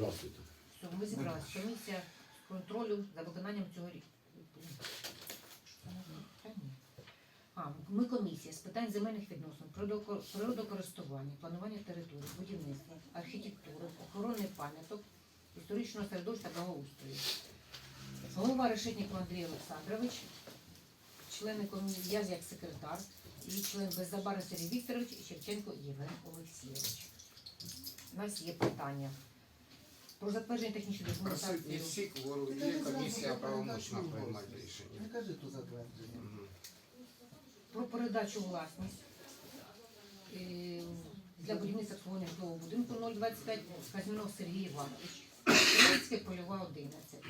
Здравствуйте. Все, ми зібралися. Комісія з контролю за виконанням цього рі- ми комісія з питань земельних відносин, природоко- природокористування, планування території, будівництва, архітектури, охорони пам'яток, історичного середовища та благоустрою. Голова Решетніков Андрій Олександрович, члени комісії, я як секретар, і член Беззабарний Сергій Вікторович і Шевченко Євген Олексійович. У нас є питання про затвердження технічної Присутні документації. всі кворум є, комісія правомочна приймати рішення. Не кажи то затвердження. Мгм. про передачу у власність е, для будівництва обслуговування житлового будинку 025 Казьмінов Сергій Іванович. Київське польова 11.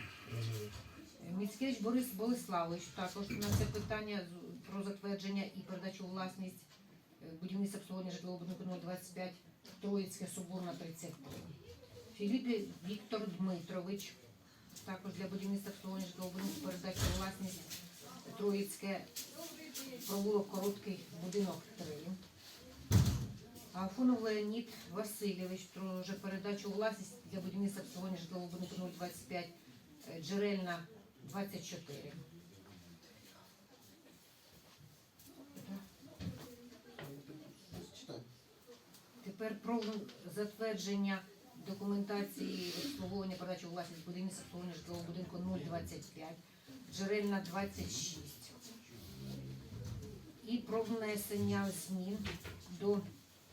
Е, Міцкевич Борис Болеславович також на це питання з- про затвердження і передачу у власність е, будівництва обслуговування житлового будинку 025 Троїцьке Соборна 33. Філіп Віктор Дмитрович також для будівництва обслуговування будинку передачу власність Троїцьке провулок короткий будинок 3. Афонов Леонід Васильович вже передачу власність для будівництва обслуговування житлового будинку 025 е, джерельна 24. Тепер про затвердження документації обслуговування передачі у власність будівництва обслуговування житлового будинку 025, джерельна 26. І про внесення змін до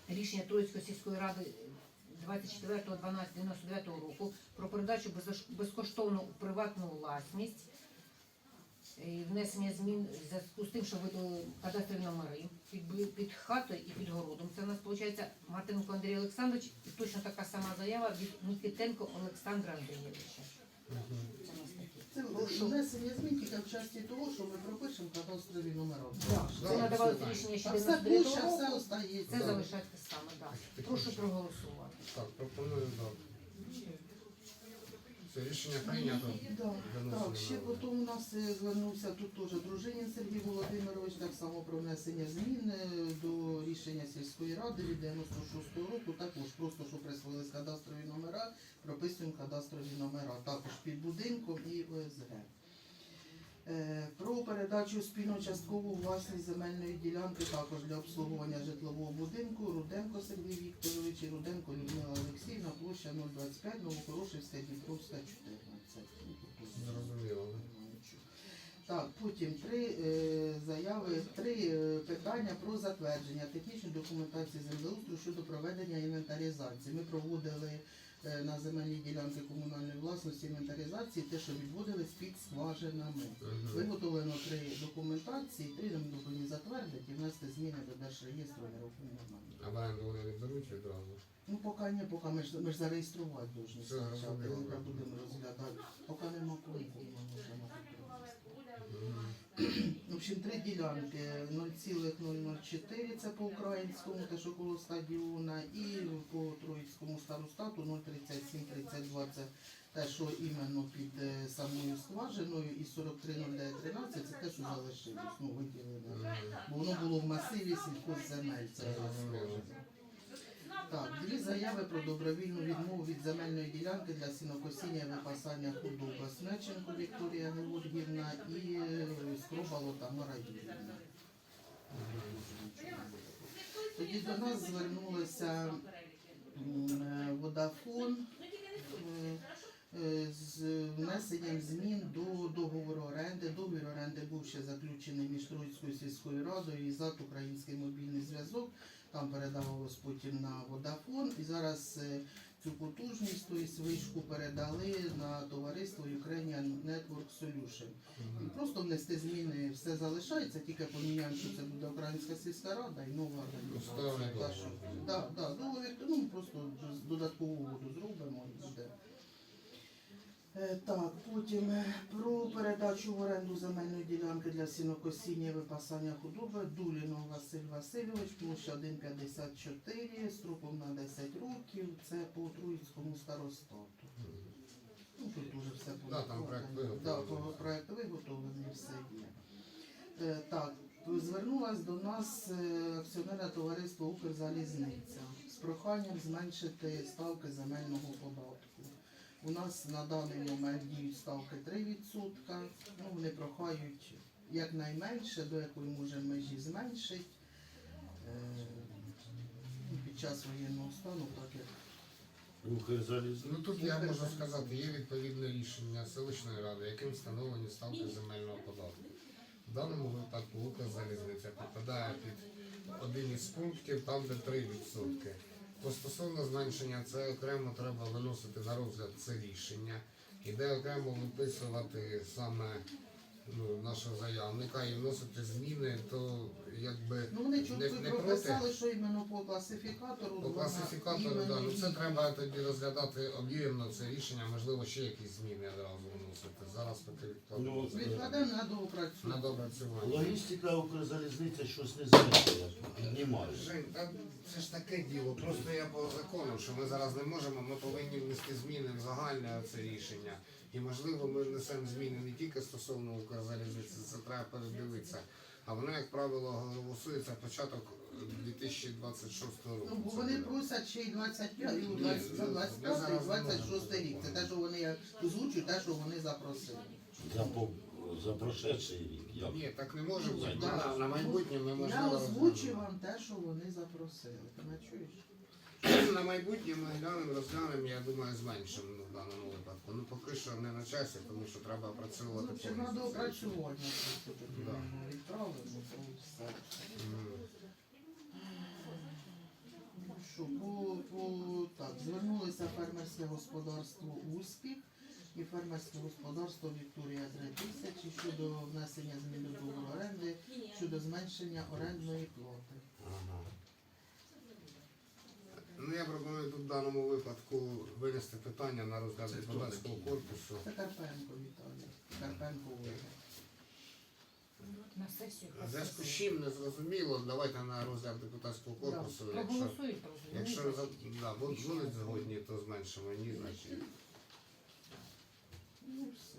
рішення Троїцької сільської ради 24.12.99 року про передачу безкоштовно приватну власність. Внесення змін в зв'язку з тим, що видали кадастрові номери під, під хатою і під городом. Це у нас виходить Мартинко Андрій Олександрович і точно така сама заява від Нікітенко Олександра Андрійовича. Це у нас такі. Це внесення змін тільки в часті того, що ми пропишемо кадастрові номера. Да, Да, Це надавалося все рішення ще А все 99 площа, все остається. Це залишається саме. Да. Прошу проголосувати. Так, пропоную за. Це рішення прийнято. Да. Так, ще потім у нас е, звернувся тут теж дружинін Сергій Володимирович, так само про внесення змін е, до рішення сільської ради від 96-го року. Також просто, що присвоїлись кадастрові номера, прописуємо кадастрові номера, також під будинком і ОСГ. Е, Про передачу спільно часткову власність земельної ділянки також для обслуговування житлового будинку Руденко Сергій Вікторович і Руденко Людмила Олексіївна, площа 025, Новокорошівська, так, потім три е, заяви, три е, питання про затвердження технічної документації землеустрою щодо проведення інвентаризації. Ми проводили е, на земельній ділянки комунальної власності інвентаризації, те, що відводились під скважинами. Мгм. Виготовлено три документації, три нам повинні затвердити і внести зміни до держреєстру нерухомого майна. А в оренду вони не беруть відразу. Ну, поки ні, поки ми ж, ми ж зареєструвати повинні Це спочатку, зрозуміло. ми будемо розглядати. Поки нема коли, ми можемо. В общем, три ділянки 0,004 це по українському, те, що коло стадіона, і по троїцькому старостату 03732 це те, що іменно під е, самою скважиною, і 430913 це те, що залишилось, ну виділено. Бо воно було в масиві сільхозземель. Це Зрозуміло. Заяви про добровільну відмову від земельної ділянки для сінокосіння і випасання худоби. Смеченко Вікторія Георгівна і е, Скробало Тамара Юрівна. Тоді до нас звернулися м, е, Водафон е, з внесенням змін до договору оренди. Договір оренди був ще заключений між Троїцькою сільською радою і ЗАТ Український мобільний зв'язок. Там передавалось потім на Водафон. І зараз е, цю потужність, тобто вишку передали на товариство Ukrainian Network Solution. І просто внести зміни, все залишається, тільки поміняємо, що це буде Українська сільська рада і нова організація. Так, що- договір. Да, да, договір, ну просто додаткову угоду зробимо і буде. Е, Так, потім е, про передачу в оренду земельної ділянки для сінокосіння і випасання худоби Дулінов Василь Васильович, площа 1,54, строком на 10 років, це по Троїцькому старостату. Ну, тут уже все Да, там проект виготовлений. Да, проект виготовлений, все є. Е, Так, звернулась до нас акціонерне товариство Укрзалізниця з проханням зменшити ставки земельного податку. У нас на даний момент діють ставки 3%. Ну, вони прохають якнайменше, до якої може межі зменшить. Е, ну, Під час воєнного стану, так як. Ну тут я можу сказати, є відповідне рішення селищної ради, яким встановлені ставки земельного податку. В даному випадку Укрзалізниця підпадає під один із пунктів, там де 3%. То стосовно зменшення, це окремо треба виносити на розгляд це рішення, і де окремо виписувати саме ну, нашого заявника і вносити зміни, то якби Ну, вони не, не проти. прописали, що іменно по класифікатору. По вона класифікатору, да. Ну це треба тоді розглядати об'ємно це рішення, можливо, ще якісь зміни одразу вносити. Зараз поки Ну, відкладемо Відкладемо на на доопрацювання. допрацювання. Логістика Укрзалізниця щось не піднімає. Жень, та це ж таке діло. Просто я по закону, що ми зараз не можемо, ми повинні внести зміни в загальне це рішення. І можливо ми внесемо зміни не тільки стосовно Укрзалізниці, це треба передивитися. А воно, як правило, голосується початок 2026 року. Ну, бо вони просять ще й 25, і Ні, 20, 25 і 26 рік. Це те, що вони озвучують, те, що вони запросили. За, по, за прошедший рік. Як? Ні, так не може бути. На, на майбутнє ми Я можливо озвучу вам те, що вони запросили. Ти не чуєш? На майбутнє ми глянемо, розглянемо, я думаю, зменшимо ну, в даному випадку. Ну поки що не на часі, тому що треба опрацьовувати Ну, повністю це доопрацювання рішення. просто Да. то все. Ну що, по, по, так, звернулося фермерське господарство Успіх і фермерське господарство Вікторія 3000 щодо внесення змін до договору оренди, щодо зменшення орендної плати. Ага в даному випадку винести питання на розгляд депутатського корпусу. Це Карпенко Віталій. Карпенко Ольга. На сесію. Зв'язку з чим не зрозуміло, давайте на розгляд депутатського корпусу. Якщо, Проголосують, якщо проголосують. за- да, будуть згодні, то зменшимо. Ні, значить. Ну все.